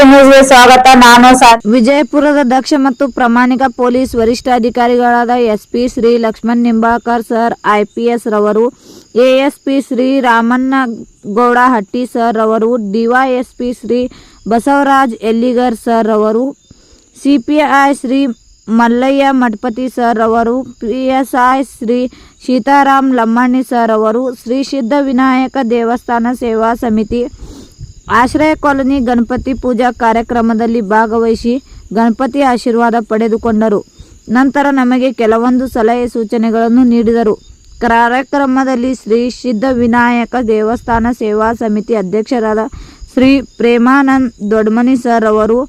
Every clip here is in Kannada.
ಸ್ವಾಗತ. ನಾನು ವಿಜಯಪುರದ ದಕ್ಷ ಮತ್ತು ಪ್ರಾಮಾಣಿಕ ಪೊಲೀಸ್ ವರಿಷ್ಠ ವರಿಷ್ಠಾಧಿಕಾರಿಗಳಾದ SP Shri Lakshman Nimbakar sir IPS ರವರು ಎಎಸ್ಪಿ ಶ್ರೀ ರಾಮಣ್ಣ ಗೌಡ ಹಟ್ಟಿ ಸರ್ ರವರು ಡಿವೈಎಸ್ಪಿ ಶ್ರೀ ಬಸವರಾಜ್ ಎಲ್ಲಿಗರ್ ಸರ್ ರವರು ಸಿಪಿಐ ಶ್ರೀ ಮಲ್ಲಯ್ಯ ಮಠಪತಿ ಸರ್ ಅವರು ಪಿಎಸ್ಐ ಶ್ರೀ ಸೀತಾರಾಮ್ ಲಮ್ಮಣ್ಣಿ ಸರ್ ಅವರು ಶ್ರೀ ಸಿದ್ಧ ವಿನಾಯಕ ದೇವಸ್ಥಾನ ಸೇವಾ ಸಮಿತಿ ಆಶ್ರಯ ಕಾಲೋನಿ ಗಣಪತಿ ಪೂಜಾ ಕಾರ್ಯಕ್ರಮದಲ್ಲಿ ಭಾಗವಹಿಸಿ ಗಣಪತಿ ಆಶೀರ್ವಾದ ಪಡೆದುಕೊಂಡರು. ನಂತರ ನಮಗೆ ಕೆಲವೊಂದು ಸಲಹೆ ಸೂಚನೆಗಳನ್ನು ನೀಡಿದರು. ಕಾರ್ಯಕ್ರಮದಲ್ಲಿ ಶ್ರೀ ಸಿದ್ಧ ವಿನಾಯಕ ದೇವಸ್ಥಾನ ಸೇವಾ ಸಮಿತಿ ಅಧ್ಯಕ್ಷರಾದ ಶ್ರೀ ಪ್ರೇಮಾನಂದ್ ದೊಡ್ಮನಿ ಸರ್ ಅವರು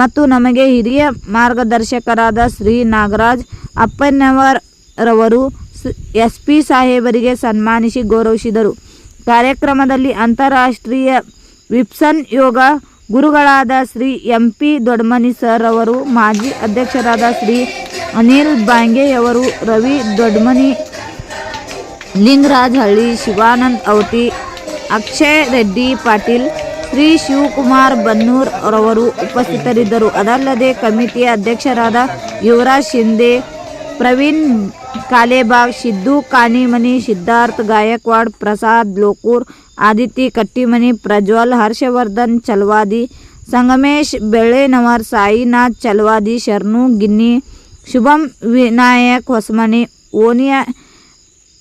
ಮತ್ತು ನಮಗೆ ಹಿರಿಯ ಮಾರ್ಗದರ್ಶಕರಾದ ಶ್ರೀ ನಾಗರಾಜ್ ಅಪ್ಪನವರ್ ರವರು ಎಸ್ ಪಿ ಸಾಹೇಬರಿಗೆ ಸನ್ಮಾನಿಸಿ ಗೌರವಿಸಿದರು. ಕಾರ್ಯಕ್ರಮದಲ್ಲಿ ಅಂತಾರಾಷ್ಟ್ರೀಯ ವಿಪ್ಸನ್ ಯೋಗ ಗುರುಗಳಾದ Shri M P Dodmani sir ಅವರು, ಮಾಜಿ ಅಧ್ಯಕ್ಷರಾದ ಶ್ರೀ ಅನಿಲ್ ಬಾಂಗೆಯವರು ರವಿ ದೊಡ್ಮನಿ ಲಿಂಗರಾಜ್ ಹಳ್ಳಿ, ಶಿವಾನಂದ್ ಔಟಿ, ಅಕ್ಷಯ್ ರೆಡ್ಡಿ ಪಾಟೀಲ್, ಶ್ರೀ ಶಿವಕುಮಾರ್ ಬನ್ನೂರ್ ರವರು ಉಪಸ್ಥಿತರಿದ್ದರು. ಅದಲ್ಲದೆ ಕಮಿಟಿಯ ಅಧ್ಯಕ್ಷರಾದ ಯುವರಾಜ್ ಶಿಂದೆ, ಪ್ರವೀಣ್ ಕಾಲೇಬಾಗ್ ಸಿದ್ದು ಕಾನಿಮನಿ, ಸಿದ್ಧಾರ್ಥ್, ಗಾಯಕ್ವಾಡ್, ಪ್ರಸಾದ್, ಲೋಕೂರ್ ಆದಿತಿ ಕಟ್ಟಿಮನಿ, ಪ್ರಜ್ವಲ್, ಹರ್ಷವರ್ಧನ್, ಚಲ್ವಾದಿ, ಸಂಗಮೇಶ್, ಬೆಳ್ಳೆನವರ್, ಸಾಯಿನಾಥ್, ಚಲ್ವಾದಿ, ಶರ್ನು, ಗಿನ್ನಿ, ಶುಭಂ, ವಿನಾಯಕ್, ಹೊಸಮನಿ, ಓನಿಯ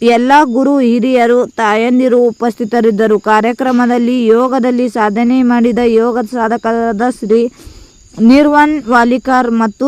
ಎಲ್ಲ ಗುರು ಹಿರಿಯರು, ತಾಯಂದಿರು ಉಪಸ್ಥಿತರಿದ್ದರು. ಕಾರ್ಯಕ್ರಮದಲ್ಲಿ, ಯೋಗದಲ್ಲಿ ಸಾಧನೆ ಮಾಡಿದ ಯೋಗ ಸಾಧಕರಾದ ಶ್ರೀ ನಿರ್ವನ್ ವಾಲಿಕರ್ ಮತ್ತು